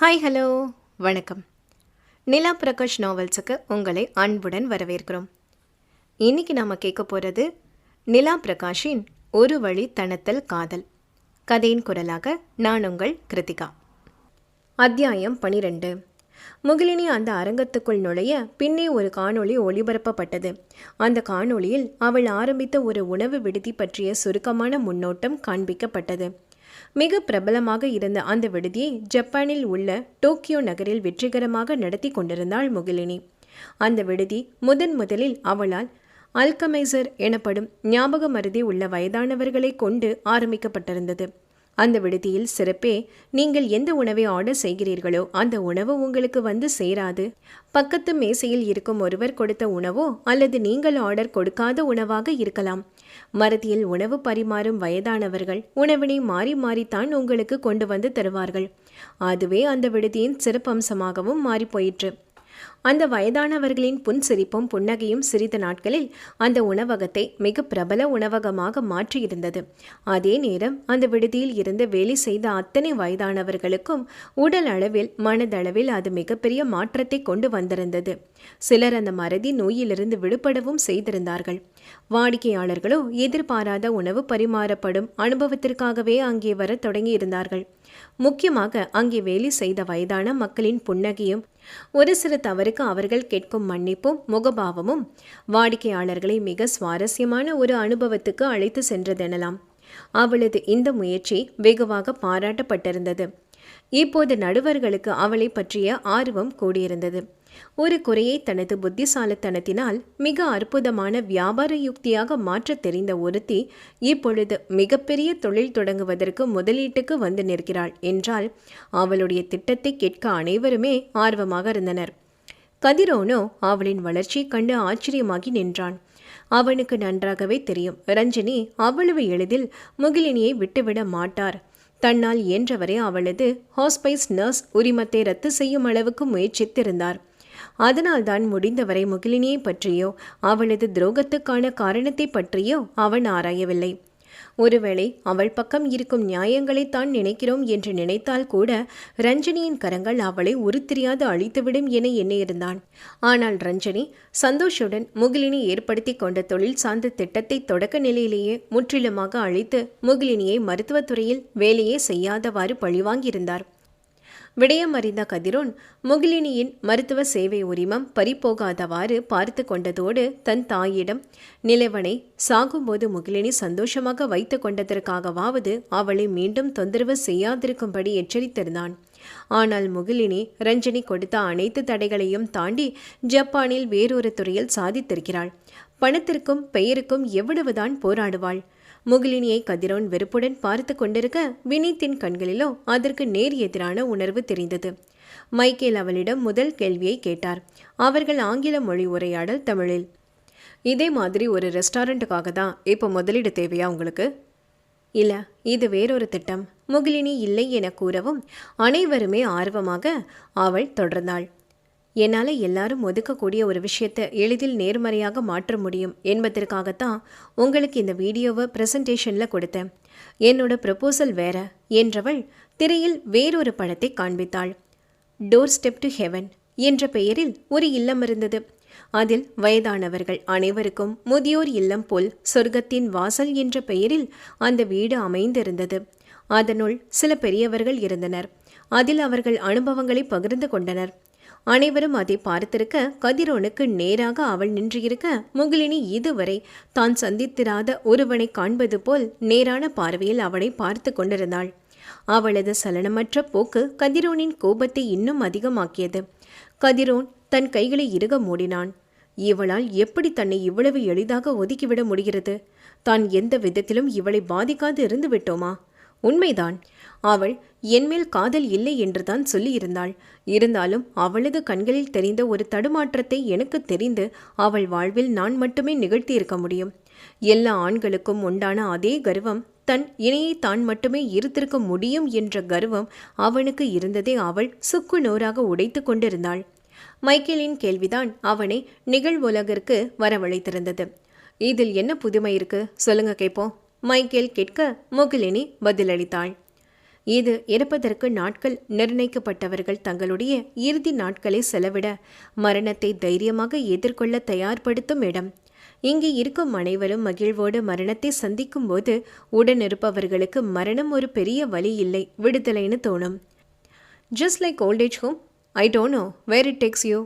Hi hello வணக்கம். நிலா பிரகாஷ் நாவல்ஸுக்கு உங்களை அன்புடன் வரவேற்கிறோம். இன்னைக்கு நாம் கேட்க போகிறது நிலா பிரகாஷின் ஒரு வழி தனத்தல் காதல். கதையின் குரலாக நான் உங்கள் கிருத்திகா. அத்தியாயம் பனிரெண்டு. முகிலினி அந்த அரங்கத்துக்குள் நுழைய பின்னே ஒரு காணொளி ஒளிபரப்பப்பட்டது. அந்த காணொளியில் அவள் ஆரம்பித்த ஒரு உணவு விடுதி பற்றிய சுருக்கமான முன்னோட்டம் காண்பிக்கப்பட்டது. மிக பிரபலமாக இருந்த அந்த விடுதியை ஜப்பானில் உள்ள டோக்கியோ நகரில் வெற்றிகரமாக நடத்தி கொண்டிருந்தாள் முகிலினி. அந்த விடுதி முதன் முதலில் அவளால் அல்கமைசர் எனப்படும் ஞாபக மருதி உள்ள வயதானவர்களை கொண்டு ஆரம்பிக்கப்பட்டிருந்தது. அந்த விடுதியில் சிறப்பே நீங்கள் எந்த உணவை ஆர்டர் செய்கிறீர்களோ அந்த உணவு உங்களுக்கு வந்து சேராது. பக்கத்து மேசையில் இருக்கும் ஒருவர் கொடுத்த உணவோ அல்லது நீங்கள் ஆர்டர் கொடுக்காத உணவாக இருக்கலாம். மறதியில் உணவு பரிமாறும் வயதானவர்கள் உணவினை மாறி மாறித்தான் உங்களுக்கு கொண்டு வந்து தருவார்கள். அதுவே அந்த விடுதியின் சிறப்பம்சமாகவும் மாறி போயிற்று அந்த வயதானவர்களின் புன்சிரிப்பும் புன்னகையும் சிரித்த நாட்களில் அந்த உணவகத்தை மிக பிரபல உணவகமாக மாற்றியிருந்தது. அதே நேரம் அந்த விடுதியில் இருந்து வேலை செய்த அத்தனை வயதானவர்களுக்கும் உடல் அளவில் மனதளவில் அது மிகப்பெரிய மாற்றத்தை கொண்டு வந்திருந்தது. சிலர் அந்த மறதி நோயிலிருந்து விடுபடவும் செய்திருந்தார்கள். வாடிக்கையாளர்களோ எதிர்பாராத உணவு பரிமாறப்படும் அனுபவத்திற்காகவே அங்கே வர தொடங்கியிருந்தார்கள். முக்கியமாக அங்கே வேலை செய்த வயதான மக்களின் புன்னகையும் ஒரு சிறு தவறுக்கு அவர்கள் கேட்கும் மன்னிப்பும் முகபாவமும் வாடிக்கையாளர்களை மிக சுவாரஸ்யமான ஒரு அனுபவத்துக்கு அழைத்து சென்றதெனலாம். அவளது இந்த முயற்சி வெகுவாக பாராட்டப்பட்டிருந்தது. இப்போது நடுவர்களுக்கு அவளை பற்றிய ஆர்வம் கூடியிருந்தது. ஒரு குறையை தனது புத்திசாலித்தனத்தினால் மிக அற்புதமான வியாபார யுக்தியாக மாற்றத் தெரிந்த ஒருத்தி இப்பொழுது மிகப்பெரிய தொழில் தொடங்குவதற்கு முதலீட்டுக்கு வந்து நிற்கிறாள் என்றால் அவளுடைய திட்டத்தை கேட்க அனைவருமே ஆர்வமாக இருந்தனர். கதிரோனோ அவளின் வளர்ச்சி கண்டு ஆச்சரியமாகி நின்றான். அவனுக்கு நன்றாகவே தெரியும். ரஞ்சினி அவ்வளவு எளிதில் முகிலினியை விட்டுவிட மாட்டார். தன்னால் இயன்றவரை அவளது ஹாஸ்பைஸ் நர்ஸ் உரிமத்தை ரத்து செய்யும் அளவுக்கு முயற்சித்திருந்தார். அதனால்தான் முடிந்தவரை முகிலினியை பற்றியோ அவளது துரோகத்துக்கான காரணத்தை பற்றியோ அவன் ஆராயவில்லை. ஒருவேளை அவள் பக்கம் இருக்கும் நியாயங்களைத்தான் நினைக்கிறோம் என்று நினைத்தால் கூட ரஞ்சனியின் கரங்கள் அவளை உருத்திரியாது அழித்துவிடும் என எண்ணியிருந்தான். ஆனால் ரஞ்சனி சந்தோஷுடன் முகிலினி ஏற்படுத்தி கொண்ட தொழில் சார்ந்த திட்டத்தை தொடக்க நிலையிலேயே முற்றிலுமாக அழித்து முகிலினியை மருத்துவத்துறையில் வேலையே செய்யாதவாறு பழிவாங்கியிருந்தார். விடயம் அறிந்த கதிரோன் முகிலினியின் மருத்துவ சேவை உரிமம் பறிப்போகாதவாறு பார்த்து கொண்டதோடு தன் தாயிடம் நிலவனை சாகும்போது முகிலினி சந்தோஷமாக வைத்து கொண்டதற்காகவாவது அவளை மீண்டும் தொந்தரவு செய்யாதிருக்கும்படி எச்சரித்திருந்தான். ஆனால் முகிலினி ரஞ்சனி கொடுத்த அனைத்து தடைகளையும் தாண்டி ஜப்பானில் வேறொரு துறையில் சாதித்திருக்கிறாள். பணத்திற்கும் பெயருக்கும் எவ்வளவுதான் போராடுவாள். முகிலினியை கதிரோன் வெறுப்புடன் பார்த்து கொண்டிருக்க வினீத்தின் கண்களிலோ அதற்கு நேர் எதிரான உணர்வு தெரிந்தது. மைக்கேல் அவளிடம் முதல் கேள்வியை கேட்டார். அவர்கள் ஆங்கில மொழி உரையாடல் தமிழில். இதே மாதிரி ஒரு ரெஸ்டாரண்ட்டுக்காக தான் இப்போ முதலீடு தேவையா உங்களுக்கு? இல்லை இது வேறொரு திட்டம். முகிலினி இல்லை என கூறவும் அனைவருமே ஆர்வமாக அவள் தொடர்ந்தாள். என்னால் எல்லாரும் ஒதுக்கக்கூடிய ஒரு விஷயத்தை எளிதில் நேர்மறையாக மாற்ற முடியும் என்பதற்காகத்தான் உங்களுக்கு இந்த வீடியோவை ப்ரெசன்டேஷனில் கொடுத்தேன். என்னோட ப்ரப்போசல் வேற என்றவள் திரையில் வேறொரு படத்தை காண்பித்தாள். டோர் ஸ்டெப் டு ஹெவன் என்ற பெயரில் ஒரு இல்லம் இருந்தது. அதில் வயதானவர்கள் அனைவருக்கும் முதியோர் இல்லம் போல் சொர்க்கத்தின் வாசல் என்ற பெயரில் அந்த வீடு அமைந்திருந்தது. அதனுள் சில பெரியவர்கள் இருந்தனர். அதில் அவர்கள் அனுபவங்களை பகிர்ந்து கொண்டனர். அனைவரும் அதை பார்த்திருக்க கதிரோனுக்கு நேராக அவள் நின்றிருக்க முகிலினி இதுவரை தான் சந்தித்திராத ஒருவனை காண்பது போல் நேரான பார்வையில் அவனை பார்த்து கொண்டிருந்தாள். அவளது சலனமற்ற போக்கு கதிரோனின் கோபத்தை இன்னும் அதிகமாக்கியது. கதிரோன் தன் கைகளை இறுக மூடினான். இவளால் எப்படி தன்னை இவ்வளவு எளிதாக ஒதுக்கிவிட முடிகிறது? தான் எந்த விதத்திலும் இவளை பாதிக்காது இருந்து விட்டோமா? உண்மைதான். அவள் என்மேல் காதல் இல்லை என்று தான் சொல்லியிருந்தாள். இருந்தாலும் அவளது கண்களில் தெரிந்த ஒரு தடுமாற்றத்தை எனக்கு தெரிந்து அவள் வாழ்வில் நான் மட்டுமே நிகழ்த்தியிருக்க முடியும். எல்லா ஆண்களுக்கும் உண்டான அதே கர்வம் தன் இணையை தான் மட்டுமே இருத்திருக்க முடியும் என்ற கர்வம் அவனுக்கு இருந்ததே அவள் சுக்கு நோராக உடைத்து கொண்டிருந்தாள். மைக்கேலின் கேள்விதான் அவனை நிகழ்வுலகிற்கு வரவழைத்திருந்தது. இதில் என்ன புதுமை இருக்கு? சொல்லுங்க கேட்போம். மைக்கேல் கேட்க முகிலினி பதிலளித்தாள். இது இறப்பதற்கு நாட்கள் நிர்ணயிக்கப்பட்டவர்கள் தங்களுடைய இறுதி நாட்களை செலவிட மரணத்தை தைரியமாக எதிர்கொள்ள தயார்படுத்தும் இடம். இங்கு இருக்கும் அனைவரும் மகிழ்வோடு மரணத்தை சந்திக்கும் போது உடன் இருப்பவர்களுக்கு மரணம் ஒரு பெரிய வழி இல்லை விடுதலைன்னு தோணும். Just like old age home I don't know where it takes you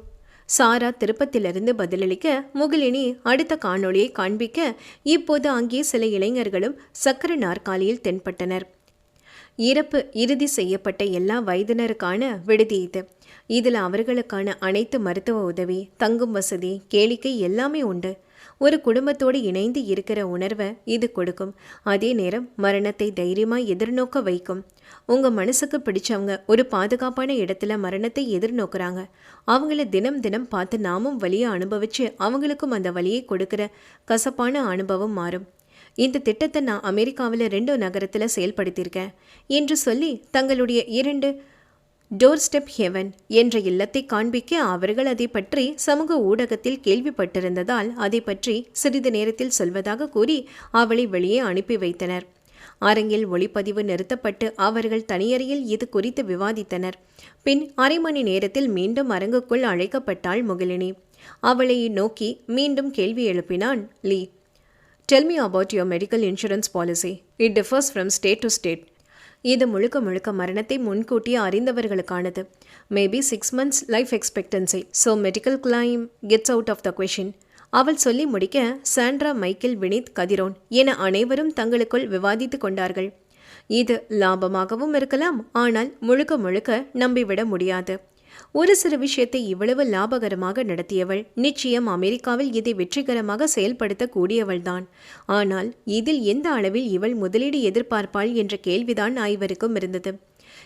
Sara திருப்பத்திலிருந்து பதிலளிக்க முகிலினி அடுத்த காணொளியை காண்பிக்க இப்போது அங்கே சில இளைஞர்களும் சக்கர நாற்காலியில் தென்பட்டனர். இறப்பு இறுதி செய்யப்பட்ட எல்லா வயதினருக்கான விடுதி இது. இதில் அவர்களுக்கான அனைத்து மருத்துவ உதவி தங்கும் வசதி கேளிக்கை எல்லாமே உண்டு. ஒரு குடும்பத்தோடு இணைந்து இருக்கிற உணர்வை இது கொடுக்கும். அதே நேரம் மரணத்தை தைரியமாக எதிர்நோக்க வைக்கும். உங்கள் மனசுக்கு பிடிச்சவங்க ஒரு பாதுகாப்பான இடத்துல மரணத்தை எதிர்நோக்குறாங்க. அவங்கள தினம் தினம் பார்த்து நாமும் வழியை அனுபவிச்சு அவங்களுக்கும் அந்த வழியை கொடுக்குற கசப்பான அனுபவம் மாறும். இந்த திட்டத்தை நான் அமெரிக்காவில் ரெண்டு நகரத்தில் செயல்படுத்தியிருக்கேன் என்று சொல்லி தங்களுடைய இரண்டு டோர் ஸ்டெப் ஹெவன் என்ற இல்லத்தை காண்பிக்க அவர்கள் அதை பற்றி சமூக ஊடகத்தில் கேள்விப்பட்டிருந்ததால் அதை பற்றி சிறிது நேரத்தில் சொல்வதாக கூறி அவளை வெளியே அனுப்பி வைத்தனர். அரங்கில் ஒளிப்பதிவு நிறுத்தப்பட்டு அவர்கள் தனியறையில் இது குறித்து விவாதித்தனர். பின் அரை மணி நேரத்தில் மீண்டும் அரங்குக்குள் அழைக்கப்பட்டாள் முகிலினி. அவளை நோக்கி மீண்டும் கேள்வி எழுப்பினான் Lee. Tell me about your medical insurance policy it differs from state to state இது முழுக்க முழுக்க மரணத்தை முன்கூட்டியே அறிந்தவர்களுக்கானது. Maybe six months life expectancy so medical claim gets out of the question அவள் சொல்லி முடிக்க சாண்ட்ரா மைக்கேல் வினித் கதிரோன் என அனைவரும் தங்களுக்குள் விவாதித்து கொண்டார்கள். இது லாபமாகவும் இருக்கலாம் ஆனால் முழுக்க முழுக்க நம்பிவிட முடியாது. ஒரு சில விஷயத்தை இவ்வளவு லாபகரமாக நடத்தியவள் நிச்சயம் அமெரிக்காவில் இதை வெற்றிகரமாக செயல்படுத்தக்கூடியவள்தான். ஆனால் இதில் எந்த அளவில் இவள் முதலீடு எதிர்பார்ப்பாள் என்ற கேள்விதான் ஐவருக்கும் இருந்தது.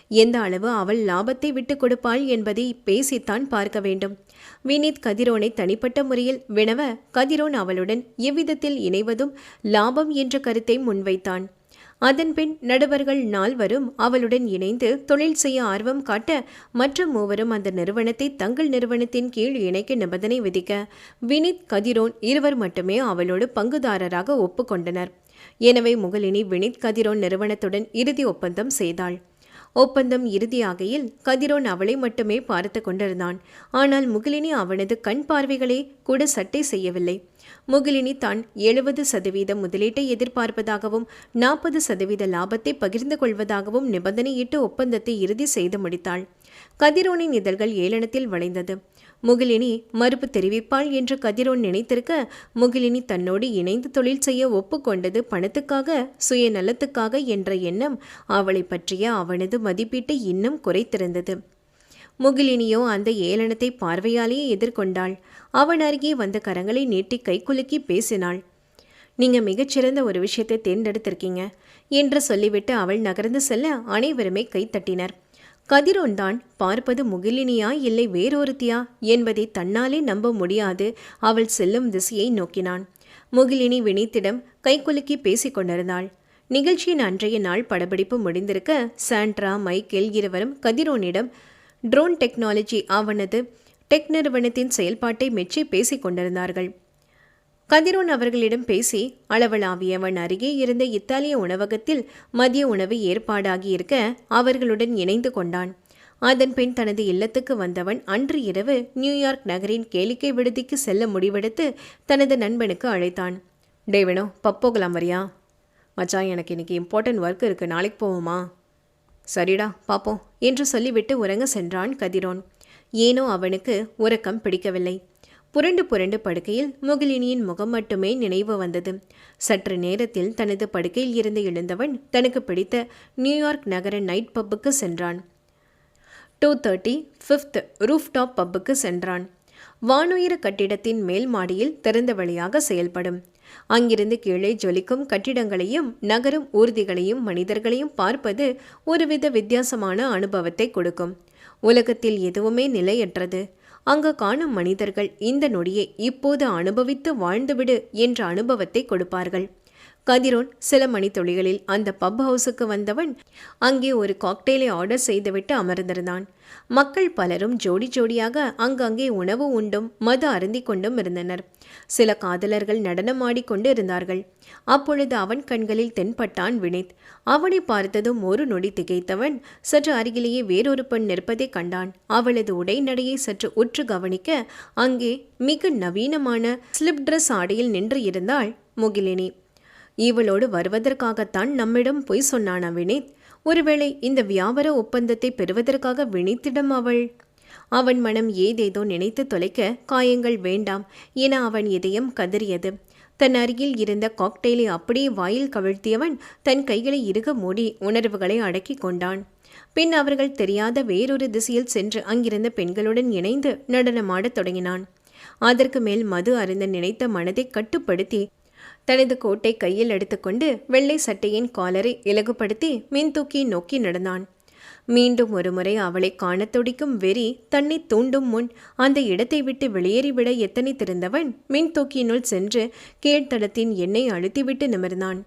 எந்த அளவு அவள் லாபத்தை விட்டுக் கொடுப்பாள் என்பதை பேசித்தான் பார்க்க வேண்டும். வினீத் கதிரோனை தனிப்பட்ட முறையில் வினவ கதிரோன் அவளுடன் எவ்விதத்தில் இணைவதும் லாபம் என்ற கருத்தை முன்வைத்தான். அதன்பின் நடுவர்கள் நால்வரும் அவளுடன் இணைந்து தொழில் செய்ய ஆர்வம் காட்ட மற்ற மூவரும் அந்த நிறுவனத்தை தங்கள் நிறுவனத்தின் கீழ் இணைக்க நிபந்தனை விதிக்க வினித் கதிரோன் இருவர் மட்டுமே அவளோடு பங்குதாரராக ஒப்புக்கொண்டனர். எனவே முகலினி வினித் கதிரோன் நிறுவனத்துடன் இறுதி ஒப்பந்தம் செய்தாள். ஒப்பந்தம் இறுதியாகையில் கதிரோன் அவளை மட்டுமே பார்த்து கொண்டிருந்தான். ஆனால் முகிலினி அவனது கண் பார்வைகளே கூட சட்டை செய்யவில்லை. முகிலினி தான் எழுபது சதவீத முதலீட்டை எதிர்பார்ப்பதாகவும் நாற்பது சதவீத லாபத்தை பகிர்ந்து கொள்வதாகவும் நிபந்தனையிட்டு ஒப்பந்தத்தை இறுதி செய்து முடித்தாள். கதிரோனின் இதழ்கள் ஏளனத்தில் வளைந்தது. முகிலினி மறுப்பு தெரிவிப்பாள் என்று கதிரோன் நினைத்திருக்க முகிலினி தன்னோடு இணைந்து தொழில் செய்ய ஒப்புக்கொண்டது பணத்துக்காக சுயநலத்துக்காக என்ற எண்ணம் அவளை பற்றிய அவனது மதிப்பீட்டை இன்னும் குறைத்திருந்தது. முகிலினியோ அந்த ஏளனத்தை பார்வையாலேயே எதிர்கொண்டாள். அவன் அருகே வந்த கரங்களை நீட்டி கைக்குலுக்கி பேசினாள். நீங்க மிகச்சிறந்த ஒரு விஷயத்தை தேர்ந்தெடுத்திருக்கீங்க என்று சொல்லிவிட்டு அவள் நகர்ந்து செல்ல அனைவருமே கைத்தட்டினர் கதிரோன் தான் பார்ப்பது முகிலினியா இல்லை வேறொருத்தியா? என்பதை தன்னாலே நம்ப முடியாது. அவள் செல்லும் திசையை நோக்கினான். முகிலினி வினித்திடம் கைக்குலுக்கி பேசிக் கொண்டிருந்தாள். நிகழ்ச்சியின் அன்றைய நாள் படப்பிடிப்பு முடிந்திருக்க சாண்ட்ரா மைக்கேல் இருவரும் கதிரோனிடம் ட்ரோன் டெக்னாலஜி ஆவணது டெக் நிறுவனத்தின் செயல்பாட்டை மெச்சி பேசிக் கொண்டிருந்தார்கள். கதிரோன் அவர்களிடம் பேசி அளவலாவியவன் அருகே இருந்த இத்தாலிய உணவகத்தில் மதிய உணவு ஏற்பாடாகி இருக்க அவர்களுடன் இணைந்து கொண்டான். அதன் பின் தனது இல்லத்துக்கு வந்தவன் அன்று இரவு நியூயார்க் நகரின் கேளிக்கை விடுதிக்கு செல்ல முடிவெடுத்து தனது நண்பனுக்கு அழைத்தான். டேவினோ பப்போகலாம் வரியா? மச்சான் எனக்கு இன்னைக்கு இம்பார்ட்டன்ட் ஒர்க் இருக்கு. நாளைக்கு போவோமா? சரிடா பாப்போம். என்று சொல்லிவிட்டு உறங்க சென்றான் கதிரோன். ஏனோ அவனுக்கு உறக்கம் பிடிக்கவில்லை. புரண்டு புரண்டு படுக்கையில் முகிலினியின் முகம் மட்டுமே நினைவு வந்தது. சற்று நேரத்தில் தனது படுக்கையில் இருந்து எழுந்தவன் தனக்கு பிடித்த நியூயார்க் நகர நைட் பப்புக்கு சென்றான். டூ தேர்ட்டி ஃபிஃப்த் ரூஃப்டாப் பப்புக்கு சென்றான். வானுயர கட்டிடத்தின் மேல் மாடியில் திறந்த வழியாக செயல்படும். அங்கிருந்து கீழே ஜொலிக்கும் கட்டிடங்களையும் நகரும் ஊர்திகளையும் மனிதர்களையும் பார்ப்பது ஒருவித வித்தியாசமான அனுபவத்தை கொடுக்கும். உலகத்தில் எதுவுமே நிலையற்றது. அங்கு காணும் மனிதர்கள் இந்த நொடியை இப்போது அனுபவித்து வாழ்ந்துவிடு என்ற அனுபவத்தை கொடுப்பார்கள். கதிரோன் சில மணித்துளிகளில் அந்த பப் ஹவுஸுக்கு வந்தவன் அங்கே ஒரு காக்டெயிலை ஆர்டர் செய்துவிட்டு அமர்ந்திருந்தான். மக்கள் பலரும் ஜோடி ஜோடியாக அங்கங்கே உணவு உண்டும் மது அருந்திக் கொண்டும் இருந்தனர். சில காதலர்கள் நடனமாடிக்கொண்டு இருந்தார்கள். அப்பொழுது அவன் கண்களில் தென்பட்டான் வினித். அவனை பார்த்ததும் ஒரு நொடி திகைத்தவன் சற்று அருகிலேயே வேறொரு பெண் நிற்பதைக் கண்டான். அவளது உடைநடையை சற்று உற்று கவனிக்க அங்கே மிக நவீனமான ஸ்லிப் ட்ரெஸ் ஆடையில் நின்று இருந்தாள் முகிலினி. இவளோடு வருவதற்காகத்தான் நம்மிடம் பொய் சொன்னானா வினித்? ஒருவேளை இந்த வியாபார ஒப்பந்தத்தை பெறுவதற்காக வினித்திடம் அவள்? அவன் மனம் ஏதேதோ நினைத்து தொலைக்க காயங்கள் வேண்டாம் என அவன் இதயம் கதறியது. தன் அருகில் இருந்த காக்டெயிலை அப்படியே வாயில் கவிழ்த்தியவன் தன் கைகளை இறுக மூடி உணர்வுகளை அடக்கி கொண்டான். பின் அவர்கள் தெரியாத வேறொரு திசையில் சென்று அங்கிருந்த பெண்களுடன் இணைந்து நடனமாடத் தொடங்கினான். அதற்கு மேல் மது அருந்த நினைத்த மனதை கட்டுப்படுத்தி தனது கோட்டை கையில் எடுத்துக்கொண்டு வெள்ளை சட்டையின் காலரை இலகுபடுத்தி மின்தூக்கி நோக்கி நடந்தான். மீண்டும் ஒருமுறை அவளை காணத் துடிக்கும் வெறி தன்னை தூண்டும் முன் அந்த இடத்தை விட்டு வெளியேறிவிட எத்தனை திறந்தவன் மின் மின்தூக்கியினுள் சென்று கீழ்த்தளத்தின் எண்ணெய் அழுத்திவிட்டு நிமிர்ந்தான்.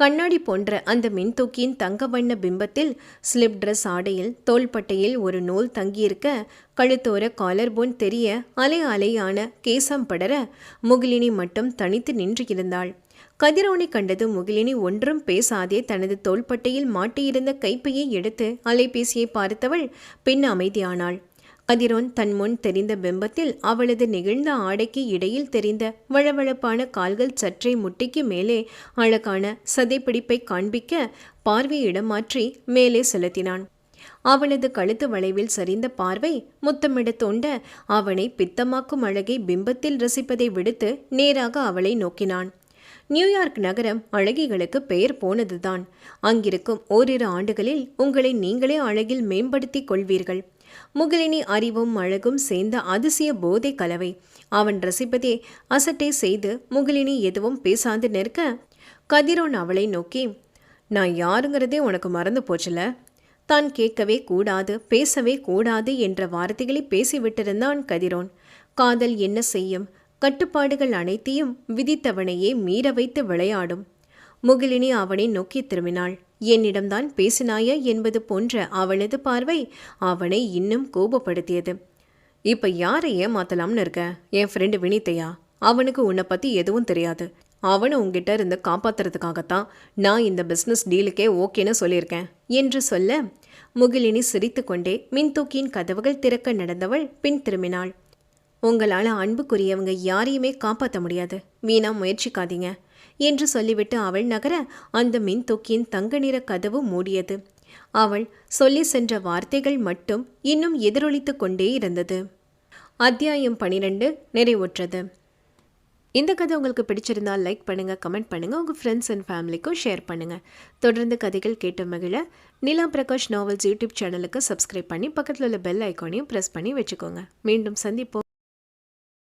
கண்ணாடி போன்ற அந்த மின்தூக்கியின் தங்க வண்ண பிம்பத்தில் ஸ்லிப் ட்ரெஸ் ஆடையில் தோள்பட்டையில் ஒரு நூல் தங்கியிருக்க கழுத்தோர காலர் போன் தெரிய அலை அலையான கேசம் படர முகிலினி மட்டும் தனித்து நின்று இருந்தாள். கதிரவனை கண்டது முகிலினி ஒன்றும் பேசாதே தனது தோள்பட்டையில் மாட்டியிருந்த கைப்பையை எடுத்து அலைபேசியை பார்த்தவள் பின் அமைதியானாள். கதிரோன் தன் முன் தெரிந்த பிம்பத்தில் அவளது நெகிழ்ந்த ஆடைக்கு இடையில் தெரிந்த வழவழப்பான கால்கள் சற்றே முட்டிக்கு மேலே அழகான சதைப்பிடிப்பை காண்பிக்க பார்வையிடம் மாற்றி மேலே செலுத்தினான். அவளது கழுத்து வளைவில் சரிந்த பார்வை முத்தமிட தோண்ட அவனை பித்தமாக்கும் அழகை பிம்பத்தில் ரசிப்பதை விடுத்து நேராக அவளை நோக்கினான். நியூயார்க் நகரம் அழகிகளுக்கு பெயர் போனதுதான். அங்கிருக்கும் ஓரிரு ஆண்டுகளில் உங்களை நீங்களே அழகில் மேம்படுத்திக் கொள்வீர்கள். முகிலினி அறிவும் அழகும் சேர்ந்த அதிசய போதை கலவை. அவன் ரசிப்பதே அசட்டே செய்து முகிலினி எதுவும் பேசாது நிற்க கதிரோன் அவளை நோக்கி நான் யாருங்கிறதே உனக்கு மறந்து போச்சுல? தான் கேட்கவே கூடாது பேசவே கூடாது என்ற வார்த்தைகளை பேசிவிட்டிருந்தான் கதிரோன். காதல் என்ன செய்யும்? கட்டுப்பாடுகள் அனைத்தையும் விதித்தவனையே மீற வைத்து விளையாடும். முகிலினி அவனை நோக்கி திரும்பினாள். என்னிடம்தான் பேசினாய என்பது போன்ற அவளது பார்வை அவனை இன்னும் கோபப்படுத்தியது. இப்போ யாரை ஏமாத்தலாம்னு இருக்க? என் ஃப்ரெண்டு வினித்தையா? அவனுக்கு உன்னை பற்றி எதுவும் தெரியாது. அவனை உங்ககிட்ட இருந்து காப்பாத்துறதுக்காகத்தான் நான் இந்த பிஸ்னஸ் டீலுக்கே ஓகேன்னு சொல்லியிருக்கேன் என்று சொல்ல முகிலினி சிரித்துக்கொண்டே மின்தூக்கியின் கதவுகள் திறக்க நடந்தவள் பின் திரும்பினாள். உங்களால் அன்புக்குரியவங்க யாரையுமே காப்பாற்ற முடியாது. வீணா முயற்சிக்காதீங்க. என்று சொல்லிவிட்டு அவள் நகர அந்த மின் தொக்கியின் தங்க நிற கதவு மூடியது. அவள் சொல்லி சென்ற வார்த்தைகள் மட்டும் இன்னும் எதிரொலித்து கொண்டே இருந்தது. அத்தியாயம் பனிரெண்டு நிறைவுற்றது. இந்த கதை உங்களுக்கு பிடிச்சிருந்தால் லைக் பண்ணுங்க கமெண்ட் பண்ணுங்க உங்கள் ஃப்ரெண்ட்ஸ் அண்ட் ஃபேமிலிக்கும் ஷேர் பண்ணுங்கள் தொடர்ந்து கதைகள் கேட்டு மகிழ நிலா பிரகாஷ் நாவல்ஸ் யூடியூப் சேனலுக்கு சப்ஸ்கிரைப் பண்ணி பக்கத்தில் உள்ள பெல் ஐக்கானையும் ப்ரெஸ் பண்ணி வச்சுக்கோங்க. மீண்டும் சந்திப்போம்.